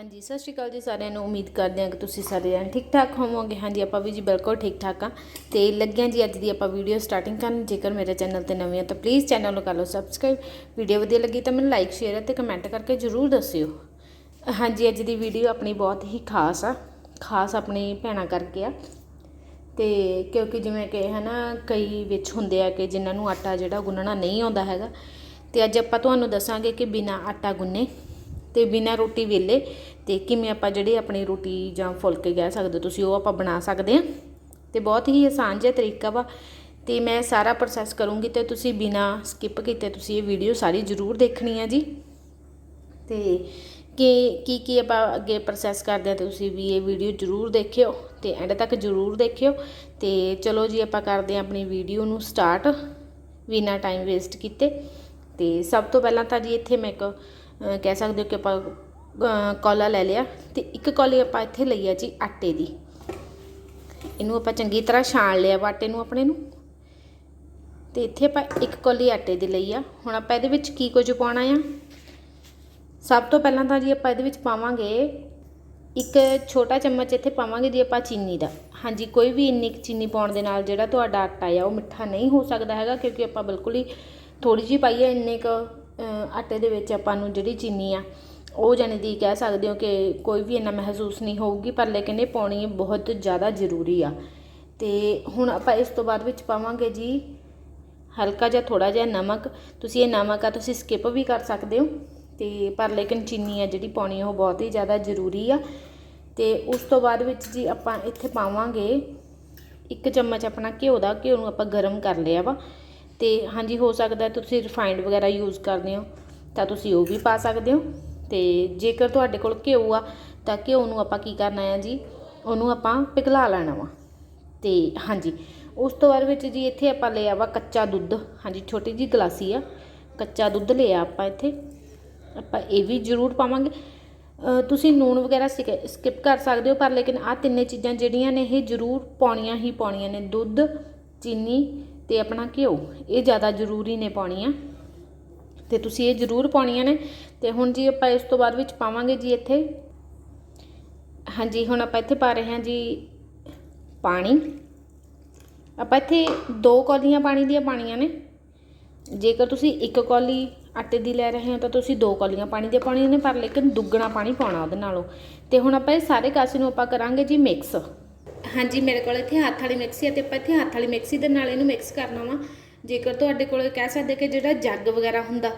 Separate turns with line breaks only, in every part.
ਹਾਂਜੀ, ਸਤਿ ਸ਼੍ਰੀ ਅਕਾਲ ਜੀ ਸਾਰਿਆਂ ਨੂੰ। ਉਮੀਦ ਕਰਦੇ ਹਾਂ ਕਿ ਤੁਸੀਂ ਸਾਰੇ ਜਣ ਠੀਕ ਠਾਕ ਹੋਵੋਗੇ। ਹਾਂਜੀ, ਆਪਾਂ ਵੀ ਜੀ ਬਿਲਕੁਲ ਠੀਕ ਠਾਕ ਆ ਤੇ ਲੱਗਿਆ ਜੀ ਅੱਜ ਦੀ ਆਪਾਂ ਵੀਡੀਓ ਸਟਾਰਟਿੰਗ ਕਰਨ। ਜੇਕਰ ਮੇਰੇ ਚੈਨਲ ਤੇ ਨਵੇਂ ਆ ਤਾਂ ਪਲੀਜ਼ ਚੈਨਲ ਨੂੰ ਕਰ ਲਓ ਸਬਸਕ੍ਰਾਈਬ ਵੀਡੀਓ ਵਧੀਆ ਲੱਗੀ ਤਾਂ ਮੈਨੂੰ ਲਾਈਕ ਸ਼ੇਅਰ ਅਤੇ ਕਮੈਂਟ ਕਰਕੇ ਜਰੂਰ ਦੱਸਿਓ। ਹਾਂਜੀ, ਅੱਜ ਦੀ ਵੀਡੀਓ ਆਪਣੀ ਬਹੁਤ ਹੀ ਖਾਸ ਆ। ਖਾਸ ਆਪਣੀ ਭੈਣਾਂ ਕਰਕੇ ਆ। ਤੇ ਕਿਉਂਕਿ ਜਿਵੇਂ ਕਿ ਹਨਾ ਕਈ ਵਿੱਚ ਹੁੰਦੇ ਆ ਕਿ ਜਿਨ੍ਹਾਂ ਨੂੰ ਆਟਾ ਜਿਹੜਾ ਗੁੰਨਣਾ ਨਹੀਂ ਆਉਂਦਾ ਹੈਗਾ। ਤੇ ਅੱਜ ਆਪਾਂ ਤੁਹਾਨੂੰ ਦੱਸਾਂਗੇ ਕਿ ਬਿਨਾ ਆਟਾ ਗੁੰਨੇ ਅਤੇ ਬਿਨਾਂ ਰੋਟੀ ਵੇਲੇ। ਅਤੇ ਕਿਵੇਂ ਆਪਾਂ ਜਿਹੜੀ ਆਪਣੀ ਰੋਟੀ ਜਾਂ ਫੁਲਕੇ ਕਹਿ ਸਕਦੇ ਹੋ ਤੁਸੀਂ, ਉਹ ਆਪਾਂ ਬਣਾ ਸਕਦੇ ਹਾਂ। ਅਤੇ ਬਹੁਤ ਹੀ ਆਸਾਨ ਜਿਹਾ ਤਰੀਕਾ ਵਾ। ਅਤੇ ਮੈਂ ਸਾਰਾ ਪ੍ਰੋਸੈਸ ਕਰੂੰਗੀ ਅਤੇ ਤੁਸੀਂ ਬਿਨਾਂ ਸਕਿਪ ਕੀਤੇ ਤੁਸੀਂ ਇਹ ਵੀਡੀਓ ਸਾਰੀ ਜ਼ਰੂਰ ਦੇਖਣੀ ਹੈ ਜੀ। ਅਤੇ ਕੀ ਕੀ ਕੀ ਆਪਾਂ ਅੱਗੇ ਪ੍ਰੋਸੈਸ ਕਰਦੇ ਆ ਤੇ ਤੁਸੀਂ ਵੀ ਇਹ ਵੀਡੀਓ ਜ਼ਰੂਰ ਦੇਖਿਓ ਤੇ ਐਂਡ ਤੱਕ ਜ਼ਰੂਰ ਦੇਖਿਓ। ਤੇ ਚਲੋ ਜੀ, ਆਪਾਂ ਕਰਦੇ ਆ ਆਪਣੀ ਵੀਡੀਓ ਨੂੰ ਸਟਾਰਟ ਬਿਨਾ ਟਾਈਮ ਵੇਸਟ ਕੀਤੇ। ਤੇ ਸਭ ਤੋਂ ਪਹਿਲਾਂ ਤਾਂ ਜੀ, ਇੱਥੇ ਮੈਂ ਇੱਕ ਕਹਿ ਸਕਦੇ ਹੋ ਕਿ ਆਪਾਂ ਅਹ, ਕੌਲਾ ਲੈ ਲਿਆ ਤੇ ਇੱਕ ਕੌਲੀ ਆਪਾਂ ਇੱਥੇ ਲਈ ਆ ਜੀ ਆਟੇ ਦੀ। ਇਹਨੂੰ ਆਪਾਂ ਚੰਗੀ ਤਰ੍ਹਾਂ ਛਾਣ ਲਿਆ ਵਾ ਆਟੇ ਨੂੰ ਆਪਣੇ ਨੂੰ। ਤੇ ਇੱਥੇ ਆਪਾਂ ਇੱਕ ਕੌਲੀ ਆਟੇ ਦੀ ਲਈ ਆ। ਹੁਣ ਆਪਾਂ ਇਹਦੇ ਵਿੱਚ ਕੀ ਕੁਝ ਪਾਉਣਾ ਆ? ਸਭ ਤੋਂ ਪਹਿਲਾਂ ਤਾਂ ਜੀ ਆਪਾਂ ਇਹਦੇ ਵਿੱਚ ਪਾਵਾਂਗੇ ਇੱਕ ਛੋਟਾ ਚਮਚ ਇੱਥੇ ਪਾਵਾਂਗੇ ਜੀ ਆਪਾਂ ਚੀਨੀ ਦਾ। ਹਾਂਜੀ ਕੋਈ ਵੀ ਇੰਨੀ ਕੁ ਚੀਨੀ ਪਾਉਣ ਦੇ ਨਾਲ ਜਿਹੜਾ ਤੁਹਾਡਾ ਆਟਾ ਆ ਉਹ ਮਿੱਠਾ ਨਹੀਂ ਹੋ ਸਕਦਾ ਹੈਗਾ ਕਿਉਂਕਿ ਆਪਾਂ ਬਿਲਕੁਲ ਹੀ ਥੋੜੀ ਜਿਹੀ ਪਾਈ ਹੈ ਇੰਨੇ ਕੁ ਆਟੇ ਦੇ ਵਿੱਚ ਆਪਾਂ ਨੂੰ ਜਿਹੜੀ ਚੀਨੀ ਆ, ਉਹ ਜਾਣੀ ਦੀ ਕਹਿ ਸਕਦੇ ਹੋ ਕਿ ਕੋਈ ਵੀ ਇੰਨਾ ਮਹਿਸੂਸ ਨਹੀਂ ਹੋਊਗੀ, ਪਰ ਲੇਕਿਨ ਇਹ ਪਾਉਣੀ ਬਹੁਤ ਜ਼ਿਆਦਾ ਜ਼ਰੂਰੀ ਆ। ਤੇ ਹੁਣ ਆਪਾਂ ਇਸ ਤੋਂ ਬਾਅਦ ਵਿੱਚ ਪਾਵਾਂਗੇ ਜੀ ਹਲਕਾ ਜਿਹਾ ਥੋੜਾ ਜਿਹਾ ਨਮਕ। ਤੁਸੀਂ ਇਹ ਨਮਕ ਆ, ਤੁਸੀਂ ਸਕਿਪ ਵੀ ਕਰ ਸਕਦੇ ਹੋ। ਤੇ ਪਰ ਲੇਕਿਨ ਚੀਨੀ ਆ ਜਿਹੜੀ ਪਾਉਣੀ ਆ ਉਹ ਬਹੁਤ ਹੀ ਜ਼ਿਆਦਾ ਜ਼ਰੂਰੀ ਆ। ਤੇ ਉਸ ਤੋਂ ਬਾਅਦ ਵਿੱਚ ਜੀ ਆਪਾਂ ਇੱਥੇ ਪਾਵਾਂਗੇ ਇੱਕ ਚਮਚ ਆਪਣਾ ਘਿਓ ਦਾ। ਘਿਓ ਨੂੰ ਆਪਾਂ ਗਰਮ ਕਰ ਲਿਆ ਵਾ। ਤੇ ਹਾਂਜੀ, ਹੋ ਸਕਦਾ ਤੁਸੀਂ ਰਿਫਾਈਂਡ ਵਗੈਰਾ ਯੂਜ਼ ਕਰਦੇ ਹੋ, ਤਾਂ ਤੁਸੀਂ ਉਹ ਵੀ ਪਾ ਸਕਦੇ ਹੋ। ਤੇ ਜੇਕਰ ਤੁਹਾਡੇ ਕੋਲ ਘਿਓ ਆ, ਤਾਂ ਘਿਓ ਨੂੰ ਆਪਾਂ ਕੀ ਕਰਨਾ ਹੈ ਜੀ, ਉਹਨੂੰ ਆਪਾਂ ਪਿਘਲਾ ਲੈਣਾ ਵਾ। ਤੇ ਹਾਂਜੀ, ਉਸ ਤੋਂ ਬਾਅਦ ਵਿੱਚ ਜੀ ਇੱਥੇ ਆਪਾਂ ਲਿਆ ਵਾ ਕੱਚਾ ਦੁੱਧ। ਹਾਂਜੀ, ਛੋਟੀ ਜੀ ਗਲਾਸੀ ਆ, ਕੱਚਾ ਦੁੱਧ ਲਿਆ ਆਪਾਂ ਇੱਥੇ। ਆਪਾਂ ਇਹ ਵੀ ਜ਼ਰੂਰ ਪਾਵਾਂਗੇ। ਤੁਸੀਂ ਨੂਣ ਵਗੈਰਾ ਸਕਿਪ ਕਰ ਸਕਦੇ ਹੋ, ਪਰ ਲੇਕਿਨ ਆਹ ਤਿੰਨੇ ਚੀਜ਼ਾਂ ਜਿਹੜੀਆਂ ਨੇ, ਇਹ ਜ਼ਰੂਰ ਪਾਉਣੀਆਂ ਹੀ ਪਾਉਣੀਆਂ ਨੇ। ਦੁੱਧ, ਚੀਨੀ ਤੇ ਆਪਣਾ ਘਿਓ, ਇਹ ਜ਼ਿਆਦਾ ਜ਼ਰੂਰੀ ਨੇ ਪਾਉਣੀਆਂ। ਤੇ ਤੁਸੀਂ ਇਹ ਜ਼ਰੂਰ ਪਾਉਣੀਆਂ ਨੇ। ਤੇ ਹੁਣ ਜੀ ਆਪਾਂ ਇਸ ਤੋਂ ਬਾਅਦ ਵਿੱਚ ਪਾਵਾਂਗੇ ਜੀ ਇੱਥੇ। ਹਾਂਜੀ, ਹੁਣ ਆਪਾਂ ਇੱਥੇ ਪਾ ਰਹੇ ਹਾਂ ਜੀ ਪਾਣੀ। ਆਪਾਂ ਇੱਥੇ ਦੋ ਕੌਲੀਆਂ ਪਾਣੀ ਦੀਆਂ ਪਾਣੀਆਂ ਨੇ। ਜੇਕਰ ਤੁਸੀਂ ਇੱਕ ਕੌਲੀ ਆਟੇ ਦੀ ਲੈ ਰਹੇ ਹੋ, ਤਾਂ ਤੁਸੀਂ ਦੋ ਕੌਲੀਆਂ ਪਾਣੀ ਦੀਆਂ ਪਾਉਣੀਆਂ ਨੇ, ਪਰ ਲੇਕਿਨ ਦੁੱਗਣਾ ਪਾਣੀ ਪਾਉਣਾ ਉਹਦੇ ਨਾਲੋਂ। ਤੇ ਹੁਣ ਆਪਾਂ ਇਹ ਸਾਰੇ ਕਾਸੇ ਨੂੰ ਆਪਾਂ ਕਰਾਂਗੇ ਜੀ ਮਿਕਸ। ਹਾਂਜੀ, ਮੇਰੇ ਕੋਲ ਇੱਥੇ ਹੱਥ ਵਾਲੀ ਮਿਕਸੀ ਹੈ ਤੇ ਆਪਾਂ ਇੱਥੇ ਹੱਥ ਵਾਲੀ ਮਿਕਸੀ ਦੇ ਨਾਲ ਇਹਨੂੰ ਮਿਕਸ ਕਰਨਾ ਵਾ। ਜੇਕਰ ਤੁਹਾਡੇ ਕੋਲ ਕਹਿ ਸਕਦੇ ਕਿ ਜਿਹੜਾ ਜੱਗ ਵਗੈਰਾ ਹੁੰਦਾ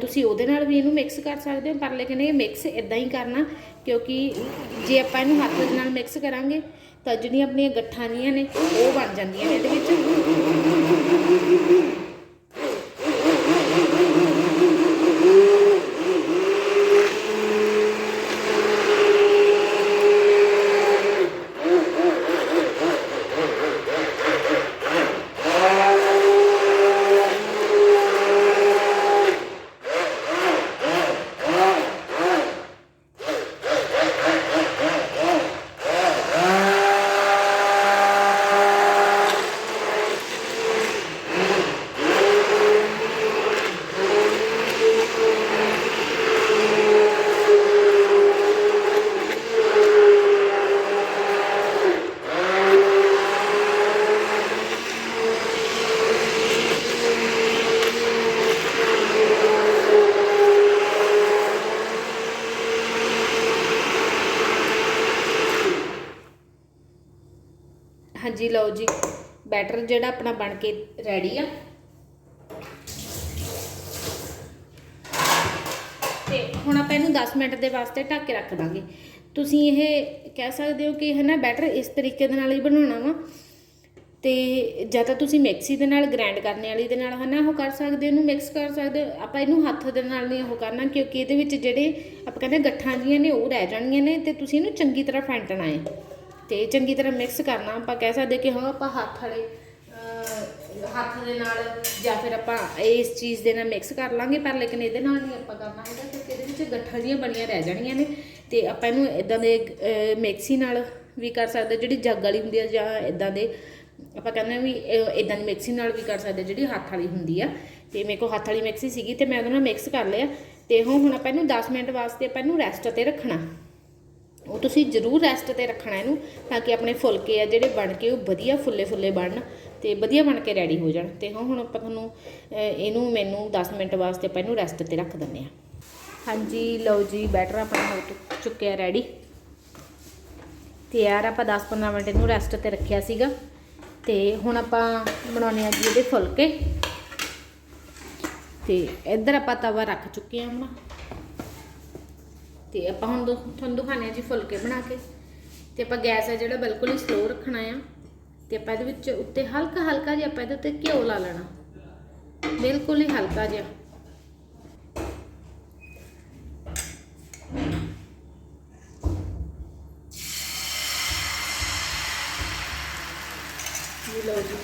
ਤੁਸੀਂ ਉਹਦੇ ਨਾਲ ਵੀ ਇਹਨੂੰ ਮਿਕਸ ਕਰ ਸਕਦੇ ਹੋ, ਪਰ ਲੇਕਿਨ ਇਹ ਮਿਕਸ ਇਦਾਂ ਹੀ ਕਰਨਾ, ਕਿਉਂਕਿ ਜੇ ਆਪਾਂ ਇਹਨੂੰ ਹੱਥ ਦੇ ਨਾਲ ਮਿਕਸ ਕਰਾਂਗੇ, ਤਾਂ ਜਿਹੜੀਆਂ ਆਪਣੀਆਂ ਗੱਠਾਂ ਜੀਆਂ ਨੇ, ਉਹ ਬਣ ਜਾਂਦੀਆਂ ਨੇ ਇਹਦੇ ਵਿੱਚ। ਹਾਂਜੀ, ਲਓ ਜੀ। ਬੈਟਰ ਜਿਹੜਾ ਆਪਣਾ ਬਣ ਕੇ ਰੈਡੀ ਆ। ਤੇ ਹੁਣ ਆਪਾਂ ਇਹਨੂੰ 10 ਮਿੰਟ ਦੇ ਵਾਸਤੇ ਢੱਕ ਕੇ ਰੱਖ ਦਾਂਗੇ। ਤੁਸੀਂ ਇਹ ਕਹਿ ਸਕਦੇ ਹੋ ਕਿ ਹੈ ਨਾ ਬੈਟਰ ਇਸ ਤਰੀਕੇ ਦੇ ਨਾਲ ਹੀ ਬਣਾਉਣਾ ਵਾ। ਤੇ ਜਾਂ ਤਾਂ ਤੁਸੀਂ ਮਿਕਸੀ ਦੇ ਨਾਲ ਗ੍ਰਾਈਂਡ ਕਰਨ ਵਾਲੀ ਦੇ ਨਾਲ ਹਨਾ ਉਹ ਕਰ ਸਕਦੇ ਹੋ, ਇਹਨੂੰ ਮਿਕਸ ਕਰ ਸਕਦੇ ਹੋ। ਆਪਾਂ ਇਹਨੂੰ ਹੱਥ ਦੇ ਨਾਲ ਨਹੀਂ ਉਹ ਕਰਨਾ, ਕਿਉਂਕਿ ਇਹਦੇ ਵਿੱਚ ਜਿਹੜੇ ਆਪਾਂ ਕਹਿੰਦੇ ਗੱਠਾਂ ਜੀਆਂ ਨੇ ਉਹ ਰਹਿ ਜਾਣੀਆਂ ਨੇ ਤੇ ਤੁਸੀਂ ਇਹਨੂੰ ਚੰਗੀ ਤਰ੍ਹਾਂ ਫੈਂਟਣਾ ਹੈ। ਤੇ ਚੰਗੀ ਤਰ੍ਹਾਂ ਮਿਕਸ ਕਰਨਾ, ਆਪਾਂ ਕਹਿ ਸਕਦੇ ਕਿ ਹਾਂ, ਆਪਾਂ ਹੱਥ ਵਾਲੇ ਹੱਥ ਦੇ ਨਾਲ ਜਾਂ ਫਿਰ ਆਪਾਂ ਇਸ ਚੀਜ਼ ਦੇ ਨਾਲ ਮਿਕਸ ਕਰ ਲਾਂਗੇ, ਪਰ ਲੇਕਿਨ ਇਹਦੇ ਨਾਲ ਨਹੀਂ ਆਪਾਂ ਕਰਨਾ ਹੈਗਾ, ਕਿਉਂਕਿ ਇਹਦੇ ਵਿੱਚ ਗੱਠਾਂ ਜੀਆਂ ਬਣੀਆਂ ਰਹਿ ਜਾਣੀਆਂ ਨੇ ਤੇ ਆਪਾਂ ਇਹਨੂੰ ਇਦਾਂ ਦੇ ਮਿਕਸੀ ਨਾਲ ਵੀ ਕਰ ਸਕਦੇ ਜਿਹੜੀ ਜੱਗ ਵਾਲੀ ਹੁੰਦੀ ਆ ਜਾਂ ਇਦਾਂ ਦੇ, ਆਪਾਂ ਕਹਿੰਦੇ ਵੀ ਇਦਾਂ ਦੀ ਮਿਕਸੀ ਨਾਲ ਵੀ ਕਰ ਸਕਦੇ ਜਿਹੜੀ ਹੱਥ ਵਾਲੀ ਹੁੰਦੀ ਆ। ਤੇ ਮੇਰੇ ਕੋਲ ਹੱਥ ਵਾਲੀ ਮਿਕਸੀ ਸੀਗੀ ਤੇ ਮੈਂ ਉਹਦੇ ਨਾਲ ਮਿਕਸ ਕਰ ਲਿਆ। ਤੇ ਹੁਣ ਹੁਣ ਆਪਾਂ ਇਹਨੂੰ 10 ਮਿੰਟ ਵਾਸਤੇ ਆਪਾਂ ਇਹਨੂੰ ਰੈਸਟ ਤੇ ਰੱਖਣਾ। ਉਹ ਤੁਸੀਂ ਜ਼ਰੂਰ ਰੈਸਟ ਤੇ ਰੱਖਣਾ ਇਹਨੂੰ ਤਾਂ ਕਿ ਆਪਣੇ ਫੁਲਕੇ ਆ ਜਿਹੜੇ ਬਣ ਕੇ ਉਹ ਵਧੀਆ ਫੁੱਲੇ ਫੁੱਲੇ ਬਣਨ ਤੇ ਵਧੀਆ ਬਣ ਕੇ ਰੈਡੀ ਹੋ ਜਾਣ। ਤੇ ਹਾਂ, ਹੁਣ ਆਪਾਂ ਤੁਹਾਨੂੰ ਇਹਨੂੰ ਮੈਨੂੰ 10 ਮਿੰਟ ਵਾਸਤੇ ਆਪਾਂ ਇਹਨੂੰ ਰੈਸਟ ਤੇ ਰੱਖ ਦਿੰਦੇ ਆ ਹਾਂਜੀ, ਲਓ ਜੀ ਬੈਟਰ ਆਪਣਾ ਹੋ ਚੁ- ਚੁੱਕਿਆ ਰੈਡੀ ਤੇ ਯਾਰ ਆਪਾਂ 10-15 ਮਿੰਟ ਇਹਨੂੰ ਰੈਸਟ ਤੇ ਰੱਖਿਆ ਸੀਗਾ। ਤੇ ਹੁਣ ਆਪਾਂ ਬਣਾਉਣੇ ਆ ਜੀ ਇਹਦੇ ਫੁਲਕੇ। ਤੇ ਇੱਧਰ ਆਪਾਂ ਤਵਾ ਰੱਖ ਚੁੱਕੇ ਹਾਂ ਹੁਣ ਤੇ ਆਪਾਂ ਹੁਣ ਦੋ- ਤੁਹਾਨੂੰ ਦਿਖਾਉਂਦੇ ਆ ਜੀ ਫੁਲਕੇ ਬਣਾ ਕੇ। ਤੇ ਆਪਾਂ ਗੈਸ ਆ ਜਿਹੜਾ ਬਿਲਕੁਲ ਹੀ ਸਲੋ ਰੱਖਣਾ ਆ। ਤੇ ਆਪਾਂ ਇਹਦੇ ਵਿੱਚ ਉੱਤੇ ਹਲਕਾ ਹਲਕਾ ਜਿਹਾ ਆਪਾਂ ਇਹਦੇ ਉੱਤੇ ਘਿਓ ਲਾ ਲੈਣਾ। ਬਿਲਕੁਲ ਹੀ ਹਲਕਾ ਜਿਹਾ। ਜੀ ਲਓ ਜੀ,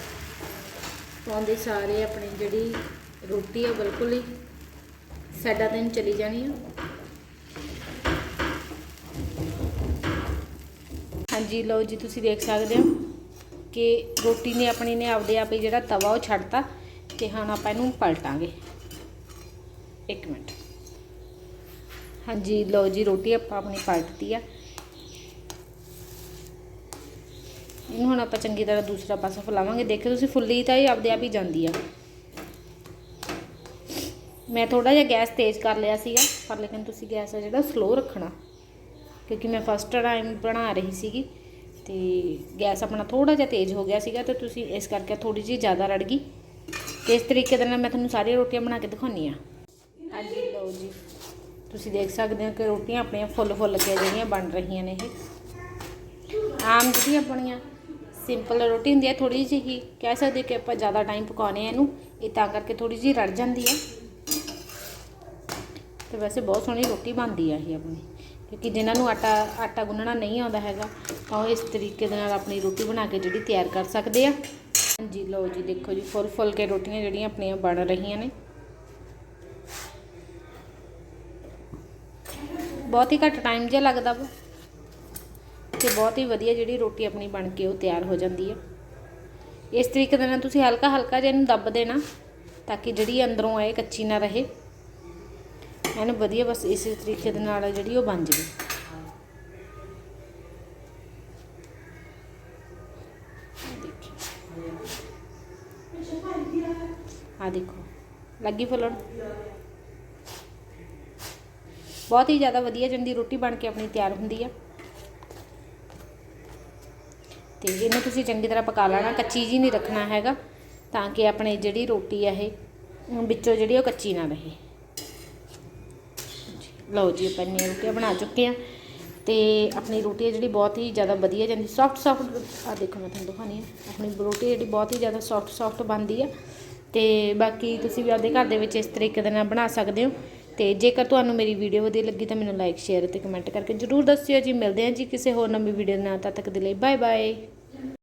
ਪਾਉਂਦੇ ਸਾਰੇ ਆਪਣੀ ਜਿਹੜੀ ਰੋਟੀ ਆ ਬਿਲਕੁਲ ਹੀ ਸਾਡਾ ਦਿਨ ਚਲੀ ਜਾਣੀ ਆ। ਹਾਂਜੀ, ਲਓ ਜੀ, ਤੁਸੀਂ ਦੇਖ ਸਕਦੇ ਹੋ ਕਿ ਰੋਟੀ ਨੇ ਆਪਣੀ ਨੇ ਆਪਦੇ ਆਪ ਹੀ ਜਿਹੜਾ ਤਵਾ ਉਹ ਛੱਡਤਾ ਤੇ ਹੁਣ ਆਪਾਂ ਇਹਨੂੰ ਪਲਟਾਂਗੇ। ਇੱਕ ਮਿੰਟ। ਹਾਂਜੀ, ਲਓ ਜੀ, ਰੋਟੀ ਆਪਾਂ ਆਪਣੀ ਪਲਟਤੀ ਆ। ਇਹਨੂੰ ਹੁਣ ਆਪਾਂ ਚੰਗੀ ਤਰ੍ਹਾਂ ਦੂਸਰਾ ਪਾਸਾ ਫੁਲਾਵਾਂਗੇ। ਦੇਖਿਓ ਤੁਸੀਂ, ਫੁੱਲੀ ਤਾਂ ਇਹ ਆਪਦੇ ਆਪ ਹੀ ਜਾਂਦੀ ਆ। ਮੈਂ ਥੋੜਾ ਜਿਹਾ ਗੈਸ ਤੇਜ਼ ਕਰ ਲਿਆ ਸੀਗਾ, ਪਰ ਲੇਕਿਨ ਤੁਸੀਂ ਗੈਸ ਆ ਜਿਹੜਾ ਸਲੋ ਰੱਖਣਾ। ਕਿਉਂਕਿ ਮੈਂ ਫਸਟ ਟਾਈਮ ਬਣਾ ਰਹੀ ਸੀਗੀ ਤੇ ਗੈਸ ਆਪਣਾ ਥੋੜਾ ਜਿਹਾ ਤੇਜ਼ ਹੋ ਗਿਆ ਸੀਗਾ ਤੇ ਤੁਸੀਂ ਇਸ ਕਰਕੇ ਥੋੜੀ ਜਿਹੀ ਜ਼ਿਆਦਾ ਰੜ ਗਈ। ਤੇ ਇਸ ਤਰੀਕੇ ਦੇ ਨਾਲ ਮੈਂ ਤੁਹਾਨੂੰ ਸਾਰੀਆਂ ਰੋਟੀਆਂ ਬਣਾ ਕੇ ਦਿਖਾਉਣੀ ਆ ਹਾਂਜੀ, ਲਓ ਜੀ। ਤੁਸੀਂ ਦੇਖ ਸਕਦੇ ਹੋ ਕਿ ਰੋਟੀਆਂ ਆਪਣੀਆਂ ਫੁੱਲ ਫੁੱਲ ਕੇ ਜਿਹੜੀਆਂ ਬਣ ਰਹੀਆਂ ਨੇ ਇਹ। ਆਮ ਜਿਹੜੀਆਂ ਆਪਣੀਆਂ ਸਿੰਪਲ ਰੋਟੀ ਹੁੰਦੀ ਹੈ ਥੋੜੀ ਜਿਹੀ, ਕਹਿ ਸਕਦੇ ਕਿ ਆਪਾਂ ਜ਼ਿਆਦਾ ਟਾਈਮ ਪਕਾਉਣੇ ਆ ਇਹਨੂੰ, ਇਹ ਤਾਂ ਕਰਕੇ ਥੋੜੀ ਜਿਹੀ ਰੜ ਜਾਂਦੀ ਆ ਤੇ ਵੈਸੇ ਬਹੁਤ ਸੋਹਣੀ ਰੋਟੀ ਬਣਦੀ ਆ ਇਹ ਆਪਣੀ। ਕਿਉਂਕਿ ਜਿਨ੍ਹਾਂ ਨੂੰ ਆਟਾ ਆਟਾ ਗੁੰਨਣਾ ਨਹੀਂ ਆਉਂਦਾ ਹੈਗਾ, ਤਾਂ ਉਹ ਇਸ ਤਰੀਕੇ ਦੇ ਨਾਲ ਆਪਣੀ ਰੋਟੀ ਬਣਾ ਕੇ ਜਿਹੜੀ ਤਿਆਰ ਕਰ ਸਕਦੇ ਆ। ਹਾਂਜੀ, ਲਓ ਜੀ, ਦੇਖੋ ਜੀ, ਫੁੱਲ ਫੁੱਲ ਕੇ ਰੋਟੀਆਂ ਜਿਹੜੀਆਂ ਆਪਣੀਆਂ ਬਣ ਰਹੀਆਂ ਨੇ। ਬਹੁਤ ਹੀ ਘੱਟ ਟਾਈਮ ਜਿਹਾ ਲੱਗਦਾ ਵਾ ਤੇ ਬਹੁਤ ਹੀ ਵਧੀਆ ਜਿਹੜੀ ਰੋਟੀ ਆਪਣੀ ਬਣ ਕੇ ਉਹ ਤਿਆਰ ਹੋ ਜਾਂਦੀ ਹੈ ਇਸ ਤਰੀਕੇ ਦੇ ਨਾਲ ਤੁਸੀਂ ਹਲਕਾ ਹਲਕਾ ਜਿਹਾ ਇਹਨੂੰ ਦੱਬ ਦੇਣਾ, ਤਾਂ ਕਿ ਜਿਹੜੀ ਅੰਦਰੋਂ ਆਏ ਕੱਚੀ ਨਾ ਰਹੇ। ਇਹਨੂੰ ਵਧੀਆ ਬਸ ਇਸੇ ਤਰੀਕੇ ਦੇ ਨਾਲ ਜਿਹੜੀ ਉਹ ਬਣ ਜਾਵੇ। ਆ ਦੇਖੋ, ਲੱਗੀ ਫੁੱਲਣ। ਬਹੁਤ ਹੀ ਜ਼ਿਆਦਾ ਵਧੀਆ ਜੰਦੀ ਰੋਟੀ ਬਣ ਕੇ ਆਪਣੀ ਤਿਆਰ ਹੁੰਦੀ ਆ। ਤੇ ਇਹਨੂੰ ਤੁਸੀਂ ਚੰਗੀ ਤਰ੍ਹਾਂ ਪਕਾ ਲੈਣਾ, ਕੱਚੀ ਜੀ ਨਹੀਂ ਰੱਖਣਾ ਹੈਗਾ, ਤਾਂ ਕਿ ਆਪਣੇ ਜਿਹੜੀ ਰੋਟੀ ਆ ਇਹ ਵਿੱਚੋਂ ਜਿਹੜੀ ਉਹ ਕੱਚੀ ਨਾ ਰਹੇ। ਲਓ ਜੀ ਆਪਾਂ ਇੰਨੀਆਂ ਰੋਟੀਆਂ ਬਣਾ ਚੁੱਕੇ ਆ ਤੇ ਆਪਣੀ ਰੋਟੀ ਹੈ ਜਿਹੜੀ ਬਹੁਤ ਹੀ ਜ਼ਿਆਦਾ ਵਧੀਆ ਜਾਂਦੀ ਸੌਫਟ ਸੌਫਟ ਆ ਦੇਖੋ ਮੈਂ ਤੁਹਾਨੂੰ ਦਿਖਾਉਣੀ ਆ ਆਪਣੀ ਰੋਟੀ ਜਿਹੜੀ ਬਹੁਤ ਹੀ ਜ਼ਿਆਦਾ ਸੌਫਟ ਸੌਫਟ ਬਣਦੀ ਆ ਤੇ ਬਾਕੀ ਤੁਸੀਂ ਵੀ ਆਪਦੇ ਘਰ ਦੇ ਵਿੱਚ ਇਸ ਤਰੀਕੇ ਦੇ ਨਾਲ ਬਣਾ ਸਕਦੇ ਹੋ ਤੇ ਜੇਕਰ ਤੁਹਾਨੂੰ ਮੇਰੀ ਵੀਡੀਓ ਵਧੀਆ ਲੱਗੀ ਤਾਂ ਮੈਨੂੰ ਲਾਈਕ ਸ਼ੇਅਰ ਅਤੇ ਕਮੈਂਟ ਕਰਕੇ ਜਰੂਰ ਦੱਸਿਓ ਜੀ, ਮਿਲਦੇ ਹਾਂ ਜੀ ਕਿਸੇ ਹੋਰ ਨਵੀਂ ਵੀਡੀਓ ਨਾਲ, ਤਦ ਤੱਕ ਦੇ ਲਈ ਬਾਏ ਬਾਏ